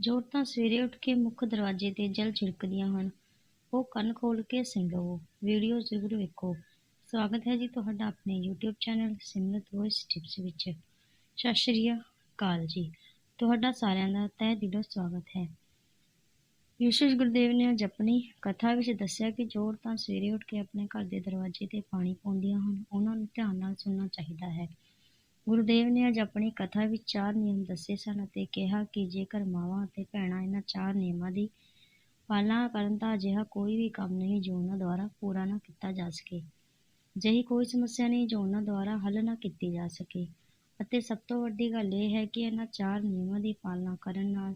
ਜੋ ਔਰਤਾਂ ਸਵੇਰੇ ਉੱਠ ਕੇ ਮੁੱਖ ਦਰਵਾਜ਼ੇ ਤੇ ਜਲ ਛਿੜਕਦੀਆਂ ਹਨ, ਉਹ ਕੰਨ ਖੋਲ੍ਹ ਕੇ ਸੁਣ ਲਵੋ। ਵੀਡੀਓ ਜ਼ਰੂਰ ਵੇਖੋ। ਸਵਾਗਤ ਹੈ ਜੀ ਤੁਹਾਡਾ ਆਪਣੇ YouTube channel Simrat voice tips ਵਿੱਚ। ਸਤਿ ਸ਼੍ਰੀ ਅਕਾਲ ਜੀ। ਤੁਹਾਡਾ ਸਾਰਿਆਂ ਦਾ ਤਹਿ ਦਿਲੋਂ ਸਵਾਗਤ ਹੈ। ਯਿਸੂ ਗੁਰਦੇਵ ਨੇ ਅੱਜ ਆਪਣੀ ਕਥਾ ਵਿੱਚ ਦੱਸਿਆ ਕਿ ਜੋ ਔਰਤਾਂ ਸਵੇਰੇ ਉੱਠ ਕੇ ਆਪਣੇ ਘਰ ਦੇ ਦਰਵਾਜ਼ੇ ਤੇ ਪਾਣੀ ਪਾਉਂਦੀਆਂ ਹਨ, ਉਹਨਾਂ ਨੂੰ ਧਿਆਨ ਨਾਲ ਸੁਣਨਾ ਚਾਹੀਦਾ ਹੈ। ਗੁਰੂ ਦੇਵ ਨੇ ਅੱਜ ਆਪਣੀ ਕਥਾ ਵਿੱਚ ਚਾਰ ਨਿਯਮ ਦੱਸੇ ਸਨ ਅਤੇ ਕਿਹਾ ਕਿ ਜੇਕਰ ਮਾਵਾਂ ਅਤੇ ਭੈਣਾਂ ਇਹਨਾਂ ਚਾਰ ਨਿਯਮਾਂ ਦੀ ਪਾਲਣਾ ਕਰਨ ਤਾਂ ਅਜਿਹਾ ਕੋਈ ਵੀ ਕੰਮ ਨਹੀਂ ਜੋ ਉਹਨਾਂ ਦੁਆਰਾ ਪੂਰਾ ਨਾ ਕੀਤਾ ਜਾ ਸਕੇ। ਅਜਿਹੀ ਕੋਈ ਸਮੱਸਿਆ ਨਹੀਂ ਜੋ ਉਹਨਾਂ ਦੁਆਰਾ ਹੱਲ ਨਾ ਕੀਤੀ ਜਾ ਸਕੇ। ਅਤੇ ਸਭ ਤੋਂ ਵੱਡੀ ਗੱਲ ਇਹ ਹੈ ਕਿ ਇਹਨਾਂ ਚਾਰ ਨਿਯਮਾਂ ਦੀ ਪਾਲਣਾ ਕਰਨ ਨਾਲ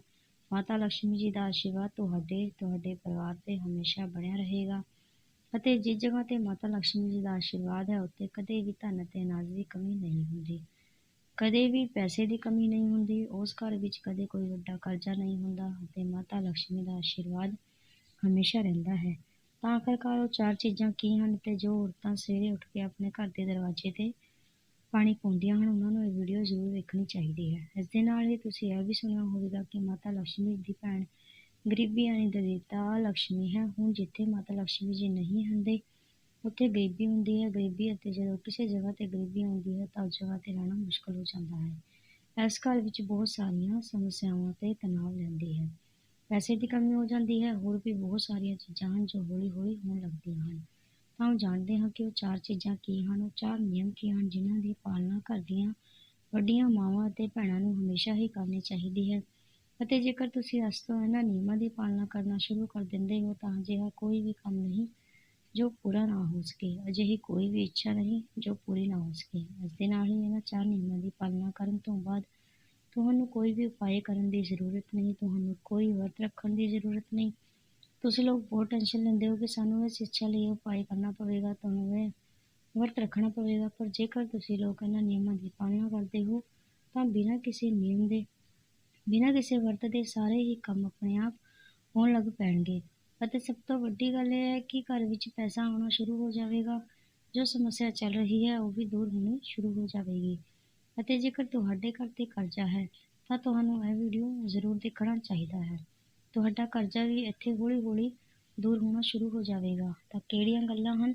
ਮਾਤਾ ਲక్ష్ਮੀ ਜੀ ਦਾ ਆਸ਼ੀਰਵਾਦ ਤੁਹਾਡੇ ਤੁਹਾਡੇ ਪਰਿਵਾਰ ਤੇ ਹਮੇਸ਼ਾ ਬਣਿਆ ਰਹੇਗਾ। ਅਤੇ ਜਿਸ ਜਗ੍ਹਾ ਤੇ ਮਾਤਾ ਲక్ష్ਮੀ ਜੀ ਦਾ ਆਸ਼ੀਰਵਾਦ ਹੈ, ਉੱਥੇ ਕਦੇ ਵੀ ਧਨ ਅਤੇ ਅਨਾਜ ਦੀ ਕਮੀ ਨਹੀਂ ਹੁੰਦੀ। ਕਦੇ ਵੀ ਪੈਸੇ ਦੀ ਕਮੀ ਨਹੀਂ ਹੁੰਦੀ, ਉਸ ਘਰ ਵਿੱਚ ਕਦੇ ਕੋਈ ਵੱਡਾ ਕਰਜ਼ਾ ਨਹੀਂ ਹੁੰਦਾ ਅਤੇ ਮਾਤਾ ਲక్ష్ਮੀ ਦਾ ਆਸ਼ੀਰਵਾਦ ਹਮੇਸ਼ਾ ਰਹਿੰਦਾ ਹੈ। ਤਾਂ ਆਖਰਕਾਰ ਉਹ ਚਾਰ ਚੀਜ਼ਾਂ ਕੀ ਹਨ ਤੇ ਜੋ ਔਰਤਾਂ ਸਵੇਰੇ ਉੱਠ ਕੇ ਆਪਣੇ ਘਰ ਦੇ ਦਰਵਾਜ਼ੇ ਤੇ ਪਾਣੀ ਪਾਉਂਦੀਆਂ ਹਨ, ਉਹਨਾਂ ਨੂੰ ਇਹ ਵੀਡੀਓ ਜ਼ਰੂਰ ਵੇਖਣੀ ਚਾਹੀਦੀ ਹੈ। ਇਸ ਦੇ ਨਾਲ ਹੀ ਤੁਸੀਂ ਇਹ ਵੀ ਸੁਣਿਆ ਹੋਵੇਗਾ ਕਿ ਮਾਤਾ ਲక్ష్ਮੀ ਦੀ ਭੈਣ ਗਰੀਬੀ ਯਾਨੀ ਦਰਿਦਰਤਾ ਲక్ష్ਮੀ ਹੈ। ਹੁਣ ਜਿੱਥੇ ਮਾਤਾ ਲక్ష్ਮੀ ਜੀ ਨਹੀਂ ਹੁੰਦੇ ਉੱਥੇ ਗਰੀਬੀ ਹੁੰਦੀ ਹੈ, ਗਰੀਬੀ ਅਤੇ ਜਦੋਂ ਕਿਸੇ ਜਗ੍ਹਾ ਤੇ ਗਰੀਬੀ ਆਉਂਦੀ ਹੈ ਤਾਂ ਉਸ ਜਗ੍ਹਾ ਤੇ ਰਹਿਣਾ ਮੁਸ਼ਕਲ ਹੋ ਜਾਂਦਾ ਹੈ। ਇਸ ਘਰ ਵਿੱਚ ਬਹੁਤ ਸਾਰੀਆਂ ਸਮੱਸਿਆਵਾਂ ਤੇ ਤਣਾਅ ਰਹਿੰਦੀ ਹੈ ਪੈਸੇ ਦੀ ਕਮੀ ਹੋ ਜਾਂਦੀ ਹੈ, ਹੋਰ ਵੀ ਬਹੁਤ ਸਾਰੀਆਂ ਚੀਜ਼ਾਂ ਹਨ ਜੋ ਹੌਲੀ ਹੌਲੀ ਹੋਣ ਲੱਗਦੀਆਂ ਹਨ। ਤਾਂ ਉਹ ਜਾਣਦੇ ਹਾਂ ਕਿ ਉਹ ਚਾਰ ਚੀਜ਼ਾਂ ਕੀ ਹਨ, ਉਹ ਚਾਰ ਨਿਯਮ ਕੀ ਹਨ ਜਿਨ੍ਹਾਂ ਦੀ ਪਾਲਣਾ ਕਰਦੀਆਂ ਵੱਡੀਆਂ ਮਾਵਾਂ ਅਤੇ ਭੈਣਾਂ ਨੂੰ ਹਮੇਸ਼ਾ ਹੀ ਕਰਨੀ ਚਾਹੀਦੀ ਹੈ। ਅਤੇ ਜੇਕਰ ਤੁਸੀਂ ਇਸ ਤੋਂ ਇਹਨਾਂ ਨਿਯਮਾਂ ਦੀ ਪਾਲਣਾ ਕਰਨਾ ਸ਼ੁਰੂ ਕਰ ਦਿੰਦੇ ਹੋ ਤਾਂ ਅਜਿਹਾ ਕੋਈ ਵੀ ਕੰਮ ਨਹੀਂ ਜੋ ਪੂਰਾ ਨਾ ਹੋ ਸਕੇ, ਅਜਿਹੀ ਕੋਈ ਵੀ ਇੱਛਾ ਨਹੀਂ ਜੋ ਪੂਰੀ ਨਾ ਹੋ ਸਕੇ। ਇਸ ਦੇ ਨਾਲ ਹੀ ਇਹਨਾਂ ਚਾਰ ਨਿਯਮਾਂ ਦੀ ਪਾਲਣਾ ਕਰਨ ਤੋਂ ਬਾਅਦ ਤੁਹਾਨੂੰ ਕੋਈ ਵੀ ਉਪਾਅ ਕਰਨ ਦੀ ਜ਼ਰੂਰਤ ਨਹੀਂ, ਤੁਹਾਨੂੰ ਕੋਈ ਵਰਤ ਰੱਖਣ ਦੀ ਜ਼ਰੂਰਤ ਨਹੀਂ। ਤੁਸੀਂ ਲੋਕ ਬਹੁਤ ਟੈਨਸ਼ਨ ਲੈਂਦੇ ਹੋ ਕਿ ਸਾਨੂੰ ਇਸ ਇੱਛਾ ਲਈ ਉਪਾਅ ਕਰਨਾ ਪਵੇਗਾ, ਤੁਹਾਨੂੰ ਇਹ ਵਰਤ ਰੱਖਣਾ ਪਵੇਗਾ, ਪਰ ਜੇਕਰ ਤੁਸੀਂ ਲੋਕ ਇਹਨਾਂ ਨਿਯਮਾਂ ਦੀ ਪਾਲਣਾ ਕਰਦੇ ਹੋ, ਤਾਂ ਬਿਨਾਂ ਕਿਸੇ ਨਿਯਮ ਦੇ, ਬਿਨਾਂ ਕਿਸੇ ਵਰਤ ਦੇ ਸਾਰੇ ਹੀ ਕੰਮ ਆਪਣੇ ਆਪ ਹੋਣ ਲੱਗ ਪੈਣਗੇ। ਅਤੇ ਸਭ ਤੋਂ ਵੱਡੀ ਗੱਲ ਇਹ ਹੈ ਕਿ ਘਰ ਵਿੱਚ ਪੈਸਾ ਆਉਣਾ ਸ਼ੁਰੂ ਹੋ ਜਾਵੇਗਾ, ਜੋ ਸਮੱਸਿਆ ਚੱਲ ਰਹੀ ਹੈ ਉਹ ਵੀ ਦੂਰ ਹੋਣੀ ਸ਼ੁਰੂ ਹੋ ਜਾਵੇਗੀ। ਅਤੇ ਜੇਕਰ ਤੁਹਾਡੇ ਘਰ ਤੇ ਕਰਜ਼ਾ ਹੈ, ਤਾਂ ਤੁਹਾਨੂੰ ਇਹ ਵੀਡੀਓ ਜ਼ਰੂਰ ਦੇਖਣਾ ਚਾਹੀਦਾ ਹੈ। ਤੁਹਾਡਾ ਕਰਜ਼ਾ ਵੀ ਇੱਥੇ ਹੌਲੀ-ਹੌਲੀ ਦੂਰ ਹੋਣਾ ਸ਼ੁਰੂ ਹੋ ਜਾਵੇਗਾ। ਤਾਂ ਕਿਹੜੀਆਂ ਗੱਲਾਂ ਹਨ?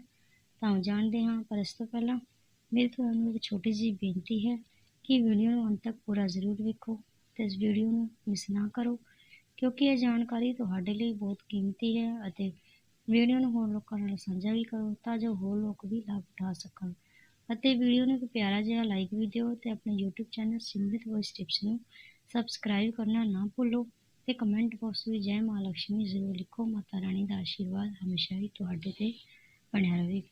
ਤਾਂ ਜਾਣਦੇ ਹਾਂ, ਪਰ ਇਸ ਤੋਂ ਪਹਿਲਾਂ ਮੇਰੀ ਤੁਹਾਨੂੰ ਇੱਕ ਛੋਟੀ ਜਿਹੀ ਬੇਨਤੀ ਹੈ ਕਿ ਵੀਡੀਓ ਨੂੰ ਅੰਤ ਤੱਕ ਪੂਰਾ ਜ਼ਰੂਰ ਵੇਖੋ ਤੇ ਇਸ ਵੀਡੀਓ ਨੂੰ ਮਿਸ ਨਾ ਕਰੋ। ਕਿਉਂਕਿ ਇਹ ਜਾਣਕਾਰੀ ਤੁਹਾਡੇ ਲਈ ਬਹੁਤ ਕੀਮਤੀ ਹੈ ਅਤੇ ਵੀਡੀਓ ਨੂੰ ਹੋਰ ਲੋਕਾਂ ਨਾਲ ਸਾਂਝਾ ਵੀ ਕਰੋ ਤਾਂ ਜੋ ਹੋਰ ਲੋਕ ਵੀ ਲਾਭ ਉਠਾ ਸਕਣ। ਅਤੇ ਵੀਡੀਓ ਨੂੰ ਇੱਕ ਪਿਆਰਾ ਜਿਹਾ ਲਾਈਕ ਵੀ ਦਿਓ ਤੇ ਆਪਣੇ YouTube ਚੈਨਲ ਸਿੰਧਿਤ ਵੌਇਸ ਟਿਪਸ ਨੂੰ ਸਬਸਕ੍ਰਾਈਬ ਕਰਨਾ ਨਾ ਭੁੱਲੋ ਤੇ ਕਮੈਂਟ ਬਾਕਸ ਵਿੱਚ ਜੈ ਮਾਂ ਲక్ష్ਮੀ ਜ਼ਰੂਰ ਲਿਖੋ। ਮਾਤਾ ਰਾਣੀ ਦਾ ਆਸ਼ੀਰਵਾਦ ਹਮੇਸ਼ਾ ਹੀ ਤੁਹਾਡੇ ਤੇ ਬਣਿਆ ਰਹੇ।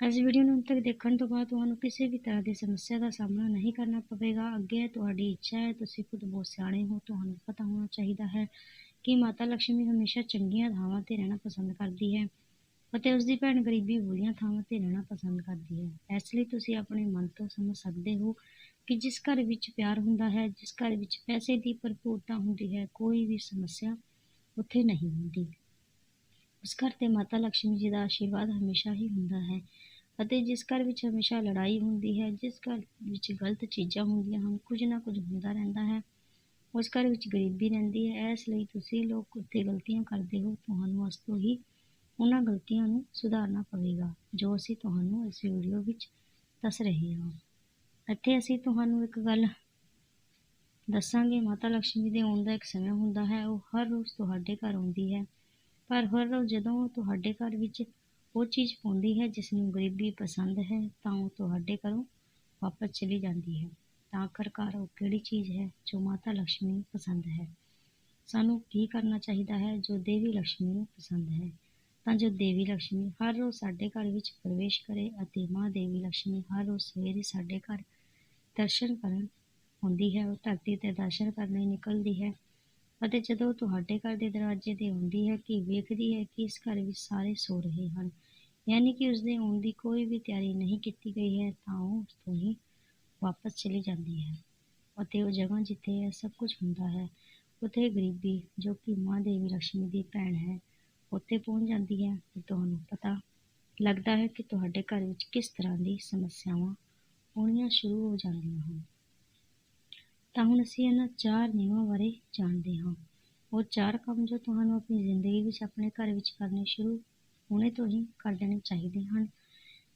ਇਸ ਵੀਡੀਓ ਨੂੰ ਅੰਤ ਤੱਕ ਦੇਖਣ ਤੋਂ ਬਾਅਦ ਤੁਹਾਨੂੰ ਕਿਸੇ ਵੀ ਤਰ੍ਹਾਂ ਦੀ ਸਮੱਸਿਆ ਦਾ ਸਾਹਮਣਾ ਨਹੀਂ ਕਰਨਾ ਪਵੇਗਾ। ਅੱਗੇ ਤੁਹਾਡੀ ਇੱਛਾ ਹੈ, ਤੁਸੀਂ ਖੁਦ ਬਹੁਤ ਸਿਆਣੇ ਹੋ, ਤੁਹਾਨੂੰ ਪਤਾ ਹੋਣਾ ਚਾਹੀਦਾ ਹੈ ਕਿ ਮਾਤਾ ਲక్ష్ਮੀ ਹਮੇਸ਼ਾ ਚੰਗੀਆਂ ਥਾਵਾਂ ਤੇ ਰਹਿਣਾ ਪਸੰਦ ਕਰਦੀ ਹੈ ਅਤੇ ਉਸ ਦੀ ਭੈਣ ਗਰੀਬੀ ਬੁਰੀਆਂ ਥਾਵਾਂ ਤੇ ਰਹਿਣਾ ਪਸੰਦ ਕਰਦੀ ਹੈ। ਇਸ ਲਈ ਤੁਸੀਂ ਆਪਣੇ ਮਨ ਤੋਂ ਸਮਝ ਸਕਦੇ ਹੋ ਕਿ ਜਿਸ ਘਰ ਵਿੱਚ ਪਿਆਰ ਹੁੰਦਾ ਹੈ, ਜਿਸ ਘਰ ਵਿੱਚ ਪੈਸੇ ਦੀ ਭਰਪੂਰਤਾ ਹੁੰਦੀ ਹੈ, ਕੋਈ ਵੀ ਸਮੱਸਿਆ ਉੱਥੇ ਨਹੀਂ ਹੁੰਦੀ। ਉਸ ਘਰ ਤੇ ਮਾਤਾ ਲక్ష్ਮੀ ਜੀ ਦਾ ਆਸ਼ੀਰਵਾਦ ਹਮੇਸ਼ਾ ਹੀ ਹੁੰਦਾ ਹੈ। ਅਤੇ ਜਿਸ ਘਰ ਵਿੱਚ ਹਮੇਸ਼ਾ ਲੜਾਈ ਹੁੰਦੀ ਹੈ, ਜਿਸ ਘਰ ਵਿੱਚ ਗਲਤ ਚੀਜ਼ਾਂ ਹੁੰਦੀਆਂ ਹਨ, ਕੁਝ ਨਾ ਕੁਝ ਹੁੰਦਾ ਰਹਿੰਦਾ ਹੈ। ਉਸ ਘਰ ਵਿੱਚ ਗਰੀਬੀ ਰਹਿੰਦੀ ਹੈ, ਇਸ ਲਈ ਤੁਸੀਂ ਲੋਕ ਉੱਥੇ ਗਲਤੀਆਂ ਕਰਦੇ ਹੋ, ਤੁਹਾਨੂੰ ਉਸ ਤੋਂ ਹੀ ਉਹਨਾਂ ਗਲਤੀਆਂ ਨੂੰ ਸੁਧਾਰਨਾ ਪਵੇਗਾ, ਜੋ ਅਸੀਂ ਤੁਹਾਨੂੰ ਇਸ ਵੀਡੀਓ ਵਿੱਚ ਦੱਸ ਰਹੇ ਹਾਂ। ਇੱਥੇ ਅਸੀਂ ਤੁਹਾਨੂੰ ਇੱਕ ਗੱਲ ਦੱਸਾਂਗੇ, ਮਾਤਾ ਲక్ష్ਮੀ ਦੇ ਆਉਣ ਦਾ ਇੱਕ ਸਮਾਂ ਹੁੰਦਾ ਹੈ, ਉਹ ਹਰ ਰੋਜ਼ ਤੁਹਾਡੇ ਘਰ ਆਉਂਦੀ ਹੈ। ਪਰ ਹਰ ਰੋਜ਼ ਜਦੋਂ ਉਹ ਤੁਹਾਡੇ ਘਰ ਵਿੱਚ ਉਹ ਚੀਜ਼ ਪਾਉਂਦੀ ਹੈ ਜਿਸ ਨੂੰ ਗਰੀਬੀ ਪਸੰਦ ਹੈ, ਤਾਂ ਉਹ ਤੁਹਾਡੇ ਘਰੋਂ ਵਾਪਸ ਚਲੀ ਜਾਂਦੀ ਹੈ। ਤਾਂ ਆਖਰਕਾਰ ਉਹ ਕਿਹੜੀ ਚੀਜ਼ ਹੈ ਜੋ ਮਾਤਾ ਲక్ష్ਮੀ ਨੂੰ ਪਸੰਦ ਹੈ? ਸਾਨੂੰ ਕੀ ਕਰਨਾ ਚਾਹੀਦਾ ਹੈ ਜੋ ਦੇਵੀ ਲక్ష్ਮੀ ਨੂੰ ਪਸੰਦ ਹੈ? ਤਾਂ ਜੋ ਦੇਵੀ ਲక్ష్ਮੀ ਹਰ ਰੋਜ਼ ਸਾਡੇ ਘਰ ਵਿੱਚ ਪ੍ਰਵੇਸ਼ ਕਰੇ ਅਤੇ ਮਾਂ ਦੇਵੀ ਲక్ష్ਮੀ ਹਰ ਰੋਜ਼ ਸਵੇਰੇ ਸਾਡੇ ਘਰ ਦਰਸ਼ਨ ਕਰਨ ਹੁੰਦੀ ਹੈ, ਉਹ ਧਰਤੀ ਤੇ ਦਰਸ਼ਨ ਕਰਨ ਲਈ ਨਿਕਲਦੀ ਹੈ। ਅਤੇ ਜਦੋਂ ਤੁਹਾਡੇ ਘਰ ਦੇ ਦਰਵਾਜ਼ੇ ਤੇ ਆਉਂਦੀ ਹੈ ਕਿ ਵੇਖਦੀ ਹੈ ਕਿ ਇਸ ਘਰ ਵਿੱਚ ਸਾਰੇ ਸੋ ਰਹੇ ਹਨ, ਯਾਨੀ ਕਿ ਉਸ ਦੇ ਆਉਣ ਦੀ ਕੋਈ ਵੀ ਤਿਆਰੀ ਨਹੀਂ ਕੀਤੀ ਗਈ ਹੈ, ਤਾਂ ਉਹ ਉਸ ਤੋਂ ਹੀ ਵਾਪਸ ਚਲੀ ਜਾਂਦੀ ਹੈ ਅਤੇ ਉਹ ਜਗ੍ਹਾ ਜਿੱਥੇ ਇਹ ਸਭ ਕੁਝ ਹੁੰਦਾ ਹੈ, ਉੱਥੇ ਗਰੀਬੀ ਜੋ ਕਿ ਮਾਂ ਦੇਵੀ ਲక్ష్ਮੀ ਦੀ ਭੈਣ ਹੈ, ਉੱਥੇ ਪਹੁੰਚ ਜਾਂਦੀ ਹੈ ਤੇ ਤੁਹਾਨੂੰ ਪਤਾ ਲੱਗਦਾ ਹੈ ਕਿ ਤੁਹਾਡੇ ਘਰ ਵਿੱਚ ਕਿਸ ਤਰ੍ਹਾਂ ਦੀ ਸਮੱਸਿਆਵਾਂ ਆਉਣੀਆਂ ਸ਼ੁਰੂ ਹੋ ਜਾਂਦੀਆਂ ਹਨ। ਤਾਂ ਹੁਣ ਅਸੀਂ ਇਹਨਾਂ ਚਾਰ ਨਿਯਮਾਂ ਬਾਰੇ ਜਾਣਦੇ ਹਾਂ। ਉਹ ਚਾਰ ਕੰਮ ਜੋ ਤੁਹਾਨੂੰ ਆਪਣੀ ਜ਼ਿੰਦਗੀ ਵਿੱਚ, ਆਪਣੇ ਘਰ ਵਿੱਚ ਕਰਨੇ ਸ਼ੁਰੂ ਹੁਣੇ ਤੋਂ ਹੀ ਕਰ ਦੇਣੇ ਚਾਹੀਦੇ ਹਨ।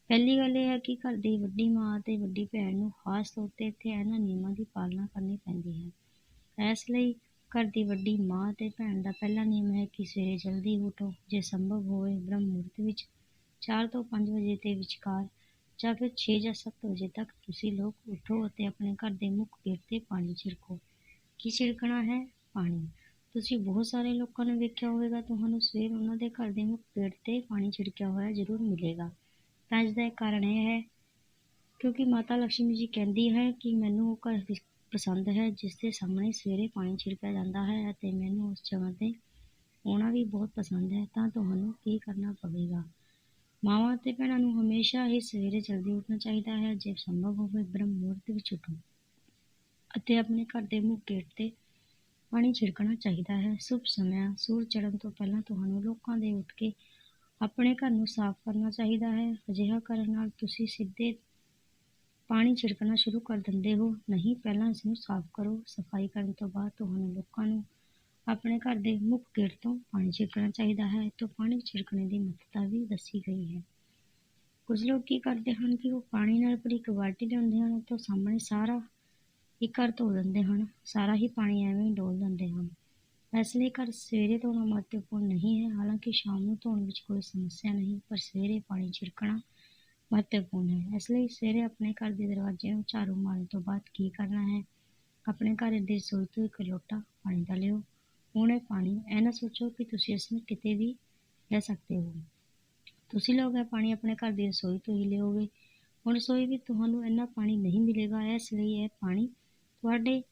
ਪਹਿਲੀ ਗੱਲ ਇਹ ਹੈ ਕਿ ਘਰ ਦੀ ਵੱਡੀ ਮਾਂ ਅਤੇ ਵੱਡੀ ਭੈਣ ਨੂੰ ਖਾਸ ਤੌਰ ਤੇ ਇੱਥੇ ਇਹਨਾਂ ਨਿਯਮਾਂ ਦੀ ਪਾਲਣਾ ਕਰਨੀ ਪੈਂਦੀ ਹੈ। ਇਸ ਲਈ ਘਰ ਦੀ ਵੱਡੀ ਮਾਂ ਅਤੇ ਭੈਣ ਦਾ ਪਹਿਲਾ ਨਿਯਮ ਹੈ ਕਿ ਸਵੇਰੇ ਜਲਦੀ ਉੱਠੋ, ਜੇ ਸੰਭਵ ਹੋਵੇ ਬ੍ਰਹਮ ਮੁਹੂਰਤ ਵਿੱਚ 4 ਤੋਂ 5 ਵਜੇ ਦੇ ਵਿਚਕਾਰ ਜਾਂ ਫਿਰ 6 ਜਾਂ 7 ਵਜੇ ਤੱਕ ਤੁਸੀਂ ਲੋਕ ਉੱਠੋ ਅਤੇ ਆਪਣੇ ਘਰ ਦੇ ਮੁੱਖ ਗੇਟ ਤੇ ਪਾਣੀ ਛਿੜਕੋ। ਕੀ ਛਿੜਕਣਾ ਹੈ? ਪਾਣੀ। ਤੁਸੀਂ ਬਹੁਤ ਸਾਰੇ ਲੋਕਾਂ ਨੂੰ ਵੇਖਿਆ ਹੋਵੇਗਾ, ਤੁਹਾਨੂੰ ਸਵੇਰ ਉਹਨਾਂ ਦੇ ਘਰ ਦੇ ਮੁੱਖ ਗੇਟ ਤੇ ਪਾਣੀ ਛਿੜਕਿਆ ਹੋਇਆ ਜ਼ਰੂਰ ਮਿਲੇਗਾ। ਤਾਂ ਇਸ ਦਾ ਇੱਕ ਕਾਰਨ ਇਹ ਹੈ, ਕਿਉਂਕਿ ਮਾਤਾ ਲక్ష్ਮੀ ਜੀ ਕਹਿੰਦੀ ਹੈ ਕਿ ਮੈਨੂੰ ਉਹ ਘਰ ਪਸੰਦ ਹੈ ਜਿਸ ਦੇ ਸਾਹਮਣੇ ਸਵੇਰੇ ਪਾਣੀ ਛਿੜਕਿਆ ਜਾਂਦਾ ਹੈ ਅਤੇ ਮੈਨੂੰ ਉਸ ਜਗ੍ਹਾ ਤੇ ਆਉਣਾ ਵੀ ਬਹੁਤ ਪਸੰਦ ਹੈ। ਤਾਂ ਤੁਹਾਨੂੰ ਕੀ ਕਰਨਾ ਪਵੇਗਾ? ਮਾਵਾਂ ਅਤੇ ਭੈਣਾਂ ਨੂੰ ਹਮੇਸ਼ਾ ਹੀ ਸਵੇਰੇ ਜਲਦੀ ਉੱਠਣਾ ਚਾਹੀਦਾ ਹੈ, ਜੇ ਸੰਭਵ ਹੋਵੇ ਬ੍ਰਹਮ ਮੁਹੂਰਤ ਵਿੱਚ ਉੱਠੋ ਅਤੇ ਆਪਣੇ ਘਰ ਦੇ ਮੁੱਖ ਗੇਟ ਤੇ ਪਾਣੀ ਛਿੜਕਣਾ ਚਾਹੀਦਾ ਹੈ। ਸ਼ੁਭ ਸਮਾਂ ਸੂਰਜ ਚੜ੍ਹਨ ਤੋਂ ਪਹਿਲਾਂ ਤੁਹਾਨੂੰ ਲੋਕਾਂ ਦੇ ਉੱਠ ਕੇ ਆਪਣੇ ਘਰ ਨੂੰ ਸਾਫ਼ ਕਰਨਾ ਚਾਹੀਦਾ ਹੈ। ਅਜਿਹਾ ਕਰਨ ਨਾਲ ਤੁਸੀਂ ਸਿੱਧੇ ਪਾਣੀ ਛਿੜਕਣਾ ਸ਼ੁਰੂ ਕਰ ਦਿੰਦੇ ਹੋ। ਨਹੀਂ, ਪਹਿਲਾਂ ਇਸ ਨੂੰ ਸਾਫ਼ ਕਰੋ। ਸਫ਼ਾਈ ਕਰਨ ਤੋਂ ਬਾਅਦ ਤੁਹਾਨੂੰ ਲੋਕਾਂ ਨੂੰ ਆਪਣੇ ਘਰ ਦੇ ਮੁੱਖ ਗੇਟ ਤੋਂ ਪਾਣੀ ਛਿੜਕਣਾ ਚਾਹੀਦਾ ਹੈ ਤੋਂ ਪਾਣੀ ਛਿੜਕਣੇ ਦੀ ਮਹੱਤਤਾ ਵੀ ਦੱਸੀ ਗਈ ਹੈ। ਕੁਝ ਲੋਕ ਕੀ ਕਰਦੇ ਹਨ ਕਿ ਉਹ ਪਾਣੀ ਨਾਲ ਭਰੀ ਇੱਕ ਬਾਲਟੀ ਲਿਆਉਂਦੇ ਹਨ ਤੋਂ ਸਾਹਮਣੇ ਸਾਰਾ ਹੀ ਘਰ ਧੋ ਦਿੰਦੇ ਹਨ, ਸਾਰਾ ਹੀ ਪਾਣੀ ਐਵੇਂ ਹੀ ਡੋਲ ਦਿੰਦੇ ਹਨ। ਇਸ ਲਈ ਘਰ ਸਵੇਰੇ ਧੋਣਾ ਮਹੱਤਵਪੂਰਨ ਨਹੀਂ ਹੈ, ਹਾਲਾਂਕਿ ਸ਼ਾਮ ਨੂੰ ਧੋਣ ਵਿੱਚ ਕੋਈ ਸਮੱਸਿਆ ਨਹੀਂ, ਪਰ ਸਵੇਰੇ ਪਾਣੀ ਛਿੜਕਣਾ ਮਹੱਤਵਪੂਰਨ ਹੈ। ਇਸ ਲਈ ਸਵੇਰੇ ਆਪਣੇ ਘਰ ਦੇ ਦਰਵਾਜ਼ੇ ਨੂੰ ਝਾੜੂ ਮਾਰਨ ਤੋਂ ਬਾਅਦ ਕੀ ਕਰਨਾ ਹੈ? ਆਪਣੇ ਘਰ ਦੇ ਰਸੋਈ ਤੋਂ ਇੱਕ ਲੋਟਾ ਪਾਣੀ ਦਾ ਲਿਓ। ਹੁਣ ਇਹ ਪਾਣੀ, ਇਹ ਨਾ ਸੋਚੋ ਕਿ ਤੁਸੀਂ ਇਸ ਨੂੰ ਕਿਤੇ ਵੀ ਲੈ ਸਕਦੇ ਹੋ ਤੁਸੀਂ ਲੋਕ ਇਹ ਪਾਣੀ ਆਪਣੇ ਘਰ ਦੀ ਰਸੋਈ ਤੋਂ ਹੀ ਲਿਓਗੇ। ਹੁਣ ਰਸੋਈ ਵਿੱਚ ਤੁਹਾਨੂੰ ਇੰਨਾ ਪਾਣੀ ਨਹੀਂ ਮਿਲੇਗਾ, ਇਸ ਲਈ ਇਹ ਪਾਣੀ ਤੁਹਾਡੇ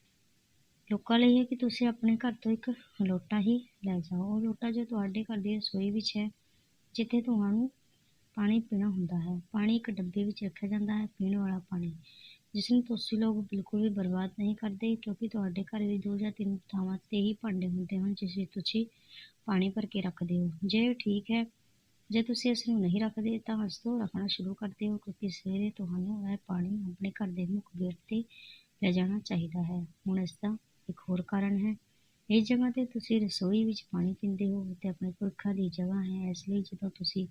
ਲੋਕਾਂ ਲਈ ਹੈ ਕਿ ਤੁਸੀਂ ਆਪਣੇ ਘਰ ਤੋਂ ਇੱਕ ਲੋਟਾ ਹੀ ਲੈ ਜਾਓ। ਉਹ ਲੋਟਾ ਜੋ ਤੁਹਾਡੇ ਘਰ ਦੀ ਰਸੋਈ ਵਿੱਚ ਹੈ, ਜਿੱਥੇ ਤੁਹਾਨੂੰ ਪਾਣੀ ਪੀਣਾ ਹੁੰਦਾ ਹੈ। ਪਾਣੀ ਇੱਕ ਡੱਬੇ ਵਿੱਚ ਰੱਖਿਆ ਜਾਂਦਾ ਹੈ, ਪੀਣ ਵਾਲਾ ਪਾਣੀ। ਜਿਸ ਨੂੰ ਤੁਸੀਂ ਲੋਕ ਬਿਲਕੁਲ ਵੀ ਬਰਬਾਦ ਨਹੀਂ ਕਰਦੇ, ਕਿਉਂਕਿ ਤੁਹਾਡੇ ਘਰ ਵਿੱਚ ਦੋ ਜਾਂ ਤਿੰਨ ਥਾਵਾਂ ਤੇ ਹੀ ਭਾਂਡੇ ਹੁੰਦੇ ਹਨ, ਜਿਸ ਵਿੱਚ ਤੁਸੀਂ ਪਾਣੀ ਭਰ ਕੇ ਰੱਖਦੇ ਹੋ। ਜੇ ਠੀਕ ਹੈ, ਜੇ ਤੁਸੀਂ ਇਸ ਨੂੰ ਨਹੀਂ ਰੱਖਦੇ, ਤਾਂ ਇਸ ਤੋਂ ਰੱਖਣਾ ਸ਼ੁਰੂ ਕਰਦੇ ਹੋ ਕਿਉਂਕਿ ਸਵੇਰੇ ਤੁਹਾਨੂੰ ਇਹ ਪਾਣੀ ਆਪਣੇ ਘਰ ਦੇ ਮੁੱਖ ਗੇਟ ਤੇ ਲੈ ਜਾਣਾ ਚਾਹੀਦਾ ਹੈ। ਹੁਣ ਇਸ ਦਾ ਇੱਕ ਹੋਰ ਕਾਰਨ ਹੈ, ਇਸ ਜਗ੍ਹਾ ਤੇ ਤੁਸੀਂ ਰਸੋਈ ਵਿੱਚ ਪਾਣੀ ਪੀਂਦੇ ਹੋ ਤੇ ਆਪਣੇ ਪੁਰਖਾਂ ਦੀ ਜਗ੍ਹਾ ਹੈ, ਇਸ ਲਈ ਜਦੋਂ ਤੁਸੀਂ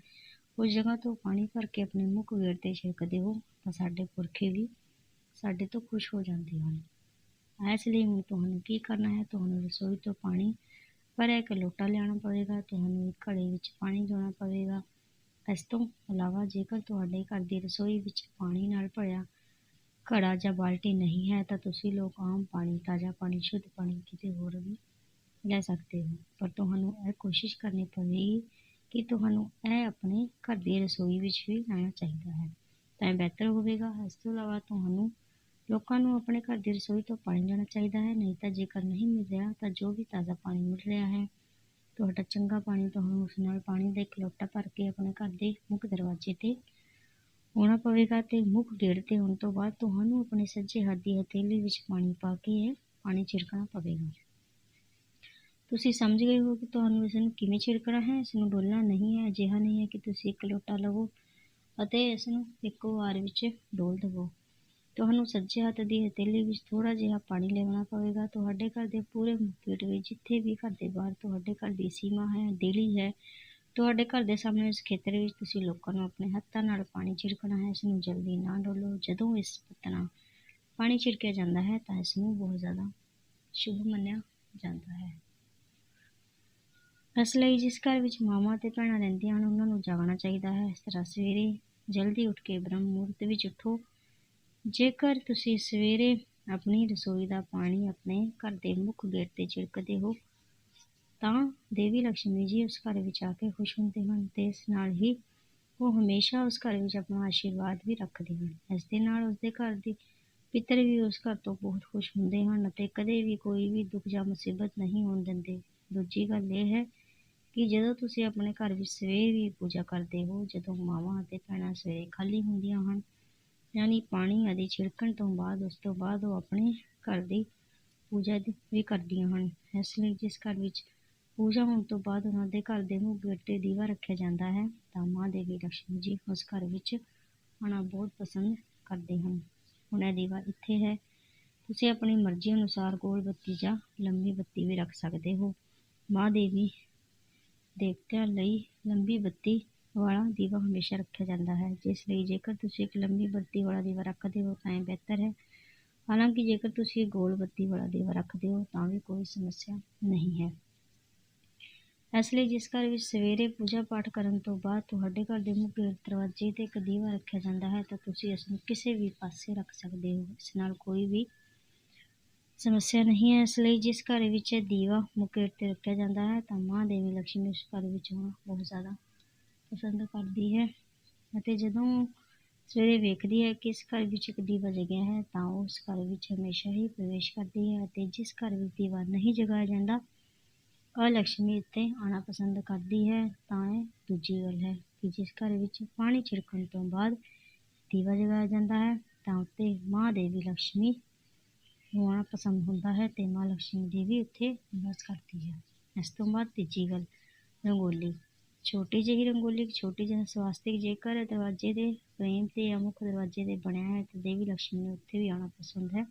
ਉਸ ਜਗ੍ਹਾ ਤੋਂ ਪਾਣੀ ਭਰ ਕੇ ਆਪਣੇ ਮੁੱਖ ਗੇਟ ਤੇ ਛਿੜਕਦੇ ਹੋ, ਤਾਂ ਸਾਡੇ ਪੁਰਖੇ ਵੀ ਸਾਡੇ ਤੋਂ ਖੁਸ਼ ਹੋ ਜਾਂਦੇ ਹਨ। ਇਸ ਲਈ ਹੁਣ ਤੁਹਾਨੂੰ ਕੀ ਕਰਨਾ ਹੈ, ਤੁਹਾਨੂੰ ਰਸੋਈ ਤੋਂ ਪਾਣੀ ਭਰਿਆ ਇੱਕ ਲੋਟਾ ਲਿਆਉਣਾ ਪਵੇਗਾ, ਤੁਹਾਨੂੰ ਇੱਕ ਘੜੇ ਵਿੱਚ ਪਾਣੀ ਲਾਉਣਾ ਪਵੇਗਾ। ਇਸ ਤੋਂ ਇਲਾਵਾ ਜੇਕਰ ਤੁਹਾਡੇ ਘਰ ਦੀ ਰਸੋਈ ਵਿੱਚ ਪਾਣੀ ਨਾਲ ਭਰਿਆ ਘੜਾ ਜਾਂ ਬਾਲਟੀ ਨਹੀਂ ਹੈ, ਤਾਂ ਤੁਸੀਂ ਲੋਕ ਆਮ ਪਾਣੀ, ਤਾਜ਼ਾ ਪਾਣੀ, ਸ਼ੁੱਧ ਪਾਣੀ ਕਿਤੇ ਹੋਰ ਵੀ ਲੈ ਸਕਦੇ ਹੋ। ਪਰ ਤੁਹਾਨੂੰ ਇਹ ਕੋਸ਼ਿਸ਼ ਕਰਨੀ ਪਵੇਗੀ ਕਿ ਤੁਹਾਨੂੰ ਇਹ ਆਪਣੇ ਘਰ ਦੀ ਰਸੋਈ ਵਿੱਚ ਵੀ ਲੈਣਾ ਚਾਹੀਦਾ ਹੈ। ਤਾਂ ਇਹ ਬਿਹਤਰ ਹੋਵੇਗਾ। ਇਸ ਤੋਂ ਇਲਾਵਾ ਤੁਹਾਨੂੰ ਲੋਕਾਂ ਨੂੰ ਆਪਣੇ ਘਰ ਦੀ ਰਸੋਈ ਤੋਂ ਪਾਣੀ ਲੈਣਾ ਚਾਹੀਦਾ ਹੈ। ਨਹੀਂ ਤਾਂ ਜੇਕਰ ਨਹੀਂ ਮਿਲ ਰਿਹਾ, ਤਾਂ ਜੋ ਵੀ ਤਾਜ਼ਾ ਪਾਣੀ ਮਿਲ ਰਿਹਾ ਹੈ, ਤੁਹਾਡਾ ਚੰਗਾ ਪਾਣੀ ਤੁਹਾਨੂੰ ਉਸ ਨਾਲ ਪਾਣੀ ਦਾ ਇੱਕ ਲੋਟਾ ਭਰ ਕੇ ਆਪਣੇ ਘਰ ਦੇ ਮੁੱਖ ਦਰਵਾਜ਼ੇ ਤੇ ਹੋਣਾ ਪਵੇਗਾ ਤੇ ਮੁੱਖ ਗੇੜ ਤੇ ਹੋਣ ਤੋਂ ਬਾਅਦ ਤੁਹਾਨੂੰ ਆਪਣੇ ਸੱਜੇ ਹੱਥ ਦੀ ਹਥੇਲੀ ਵਿੱਚ ਪਾਣੀ ਪਾ ਕੇ ਇਹ ਪਾਣੀ ਛਿੜਕਣਾ ਪਵੇਗਾ। ਤੁਸੀਂ ਸਮਝ ਗਏ ਹੋ ਕਿ ਤੁਹਾਨੂੰ ਇਸ ਨੂੰ ਕਿਵੇਂ ਛਿੜਕਣਾ ਹੈ? ਇਸ ਨੂੰ ਡੋਲਣਾ ਨਹੀਂ ਹੈ। ਅਜਿਹਾ ਨਹੀਂ ਹੈ ਕਿ ਤੁਸੀਂ ਇੱਕ ਲੋਟਾ ਲਵੋ। ਅਤੇ ਇਸ ਨੂੰ ਇੱਕੋ ਵਾਰ ਵਿੱਚ ਡੋਲ੍ਹ ਦੇਵੋ। ਤੁਹਾਨੂੰ ਸੱਜੇ ਹੱਥ ਦੀ ਹਥੇਲੀ ਵਿੱਚ ਥੋੜਾ ਜਿਹਾ ਪਾਣੀ ਲੈਣਾ ਪਵੇਗਾ। ਤੁਹਾਡੇ ਘਰ ਦੇ ਪੂਰੇ ਮੁਕੇਟ ਵਿੱਚ ਜਿੱਥੇ ਵੀ ਘਰ ਦੇ ਬਾਹਰ ਤੁਹਾਡੇ ਘਰ ਦੀ ਸੀਮਾ ਹੈ, ਦੇਲੀ ਹੈ, ਤੁਹਾਡੇ ਘਰ ਦੇ ਸਾਹਮਣੇ ਇਸ ਖੇਤਰ ਵਿੱਚ ਤੁਸੀਂ ਲੋਕਾਂ ਨੂੰ ਆਪਣੇ ਹੱਥਾਂ ਨਾਲ ਪਾਣੀ ਛਿੜਕਣਾ ਹੈ ਇਸ ਨੂੰ ਜਲਦੀ ਨਾ ਡੋਲੋ। ਜਦੋਂ ਇਸ ਪਤਨਾ ਪਾਣੀ ਛਿੜਕਿਆ ਜਾਂਦਾ ਹੈ ਤਾਂ ਇਸ ਨੂੰ ਬਹੁਤ ਜ਼ਿਆਦਾ ਸ਼ੁਭ ਮੰਨਿਆ ਜਾਂਦਾ ਹੈ। ਇਸ ਲਈ ਜਿਸ ਘਰ ਵਿੱਚ ਮਾਵਾਂ ਤੇ ਭੈਣਾਂ ਰਹਿੰਦੀਆਂ ਹਨ, ਉਹਨਾਂ ਨੂੰ ਜਾਗਣਾ ਚਾਹੀਦਾ ਹੈ। ਇਸ ਤਰ੍ਹਾਂ ਸਵੇਰੇ ਜਲਦੀ ਉੱਠ ਕੇ ਬ੍ਰਹਮ ਮੁਹੂਰਤ ਵਿੱਚ ਉੱਠੋ। ਜੇਕਰ ਤੁਸੀਂ ਸਵੇਰੇ ਆਪਣੀ ਰਸੋਈ ਦਾ ਪਾਣੀ ਆਪਣੇ ਘਰ ਦੇ ਮੁੱਖ ਗੇਟ ਤੇ ਛਿੜਕਦੇ ਹੋ, ਤਾਂ ਦੇਵੀ ਲక్ష్ਮੀ ਜੀ ਉਸ ਘਰ ਵਿੱਚ ਆ ਕੇ ਖੁਸ਼ ਹੁੰਦੇ ਹਨ ਤੇ ਇਸ ਨਾਲ ਹੀ ਉਹ ਹਮੇਸ਼ਾ ਉਸ ਘਰ ਵਿੱਚ ਆਪਣਾ ਆਸ਼ੀਰਵਾਦ ਵੀ ਰੱਖਦੇ ਹਨ। ਇਸ ਦੇ ਨਾਲ ਉਸ ਦੇ ਘਰ ਦੇ ਪਿੱਤਰ ਵੀ ਉਸ ਘਰ ਤੋਂ ਬਹੁਤ ਖੁਸ਼ ਹੁੰਦੇ ਹਨ ਅਤੇ ਕਦੇ ਵੀ ਕੋਈ ਵੀ ਦੁੱਖ ਜਾਂ ਮੁਸੀਬਤ ਨਹੀਂ ਹੋਣ ਦਿੰਦੇ। ਦੂਜੀ ਗੱਲ ਇਹ ਹੈ ਕਿ ਜਦੋਂ ਤੁਸੀਂ ਆਪਣੇ ਘਰ ਵਿੱਚ ਸਵੇਰ ਵੀ ਪੂਜਾ ਕਰਦੇ ਹੋ, ਜਦੋਂ ਮਾਵਾਂ ਅਤੇ ਭੈਣਾਂ ਸਵੇਰੇ ਖਾਲੀ ਹੁੰਦੀਆਂ ਹਨ, ਯਾਨੀ ਪਾਣੀ ਆਦਿ ਛਿੜਕਣ ਤੋਂ ਬਾਅਦ, ਉਸ ਤੋਂ ਬਾਅਦ ਉਹ ਆਪਣੇ ਘਰ ਦੀ ਪੂਜਾ ਵੀ ਕਰਦੀਆਂ ਹਨ। ਇਸ ਲਈ ਜਿਸ ਘਰ ਵਿੱਚ ਪੂਜਾ ਹੋਣ ਤੋਂ ਬਾਅਦ ਉਹਨਾਂ ਦੇ ਘਰ ਦੇ ਮੂੰਹ ਗੇਟ ਤੇ ਦੀਵਾ ਰੱਖਿਆ ਜਾਂਦਾ ਹੈ, ਤਾਂ ਮਾਂ ਦੇਵੀ ਲక్ష్ਮੀ ਜੀ ਉਸ ਘਰ ਵਿੱਚ ਆਉਣਾ ਬਹੁਤ ਪਸੰਦ ਕਰਦੇ ਹਨ। ਹੁਣ ਇਹ ਦੀਵਾ ਇੱਥੇ ਹੈ। ਤੁਸੀਂ ਆਪਣੀ ਮਰਜ਼ੀ ਅਨੁਸਾਰ ਗੋਲ ਬੱਤੀ ਜਾਂ ਲੰਮੀ ਬੱਤੀ ਵੀ ਰੱਖ ਸਕਦੇ ਹੋ। ਮਾਂ ਦੇਵੀ ਦੇਵਤਿਆਂ ਲਈ ਲੰਬੀ ਬੱਤੀ ਵਾਲਾ ਦੀਵਾ ਹਮੇਸ਼ਾ ਰੱਖਿਆ ਜਾਂਦਾ ਹੈ, ਜਿਸ ਲਈ ਜੇਕਰ ਤੁਸੀਂ ਇੱਕ ਲੰਬੀ ਬੱਤੀ ਵਾਲਾ ਦੀਵਾ ਰੱਖਦੇ ਹੋ ਤਾਂ ਇਹ ਬਿਹਤਰ ਹੈ। ਹਾਲਾਂਕਿ ਜੇਕਰ ਤੁਸੀਂ ਗੋਲ ਬੱਤੀ ਵਾਲਾ ਦੀਵਾ ਰੱਖਦੇ ਹੋ ਤਾਂ ਵੀ ਕੋਈ ਸਮੱਸਿਆ ਨਹੀਂ ਹੈ। ਇਸ ਲਈ ਜਿਸ ਘਰ ਵਿੱਚ ਸਵੇਰੇ ਪੂਜਾ ਪਾਠ ਕਰਨ ਤੋਂ ਬਾਅਦ ਤੁਹਾਡੇ ਘਰ ਦੇ ਮੁੱਖ ਦਰਵਾਜ਼ੇ ਤੇ ਇੱਕ ਦੀਵਾ ਰੱਖਿਆ ਜਾਂਦਾ ਹੈ ਤਾਂ ਤੁਸੀਂ ਇਸ ਨੂੰ ਕਿਸੇ ਵੀ ਪਾਸੇ ਰੱਖ ਸਕਦੇ ਹੋ। ਇਸ ਨਾਲ ਕੋਈ ਵੀ ਸਮੱਸਿਆ ਨਹੀਂ ਹੈ। ਇਸ ਲਈ ਜਿਸ ਘਰ ਵਿੱਚ ਦੀਵਾ ਮੁਕੇਟ ਤੇ ਰੱਖਿਆ ਜਾਂਦਾ ਹੈ, ਤਾਂ ਮਾਂ ਦੇਵੀ ਲక్ష్ਮੀ ਉਸ ਘਰ ਵਿੱਚ ਹੋਣਾ ਬਹੁਤ ਜ਼ਿਆਦਾ ਪਸੰਦ ਕਰਦੀ ਹੈ ਅਤੇ ਜਦੋਂ ਸਵੇਰੇ ਵੇਖਦੀ ਹੈ ਕਿ ਇਸ ਘਰ ਵਿੱਚ ਇੱਕ ਦੀਵਾ ਜਗਿਆ ਹੈ, ਤਾਂ ਉਹ ਉਸ ਘਰ ਵਿੱਚ ਹਮੇਸ਼ਾ ਹੀ ਪ੍ਰਵੇਸ਼ ਕਰਦੀ ਹੈ ਅਤੇ ਜਿਸ ਘਰ ਵਿੱਚ ਦੀਵਾ ਨਹੀਂ ਜਗਾਇਆ ਜਾਂਦਾ, ਉਹ ਲక్ష్ਮੀ ਇੱਥੇ ਆਣਾ ਪਸੰਦ ਕਰਦੀ ਹੈ। ਤਾਂ ਇਹ ਦੂਜੀ ਗੱਲ ਹੈ ਕਿ ਜਿਸ ਘਰ ਵਿੱਚ ਪਾਣੀ ਛਿੜਕਣ ਤੋਂ ਬਾਅਦ ਦੀਵਾ ਜਗਾਇਆ ਜਾਂਦਾ ਹੈ, ਤਾਂ ਉੱਤੇ ਮਾਂ ਦੇਵੀ ਲక్ష్ਮੀ ਹੋਣਾ ਪਸੰਦ ਹੁੰਦਾ ਹੈ ਅਤੇ ਮਾਂ ਲਕਸ਼ਮੀ ਲక్ష్ਮੀ ਵੀ ਉੱਥੇ ਵਾਸ ਕਰਦੀ ਹੈ। ਇਸ ਤੋਂ ਬਾਅਦ ਤੀਜੀ ਗੱਲ, ਰੰਗੋਲੀ। ਛੋਟੀ ਜਿਹੀ ਰੰਗੋਲੀ ਇੱਕ ਛੋਟੀ ਜਿਹੀ ਸਵਾਸਤਿਕ ਜੇਕਰ ਦਰਵਾਜ਼ੇ ਦੇ ਫਰੇਮ 'ਤੇ ਜਾਂ ਮੁੱਖ ਦਰਵਾਜ਼ੇ 'ਤੇ ਬਣਿਆ ਹੈ ਤਾਂ ਦੇਵੀ ਲਕਸ਼ਮੀ ਨੂੰ ਉੱਥੇ ਵੀ ਆਉਣਾ ਪਸੰਦ ਹੈ।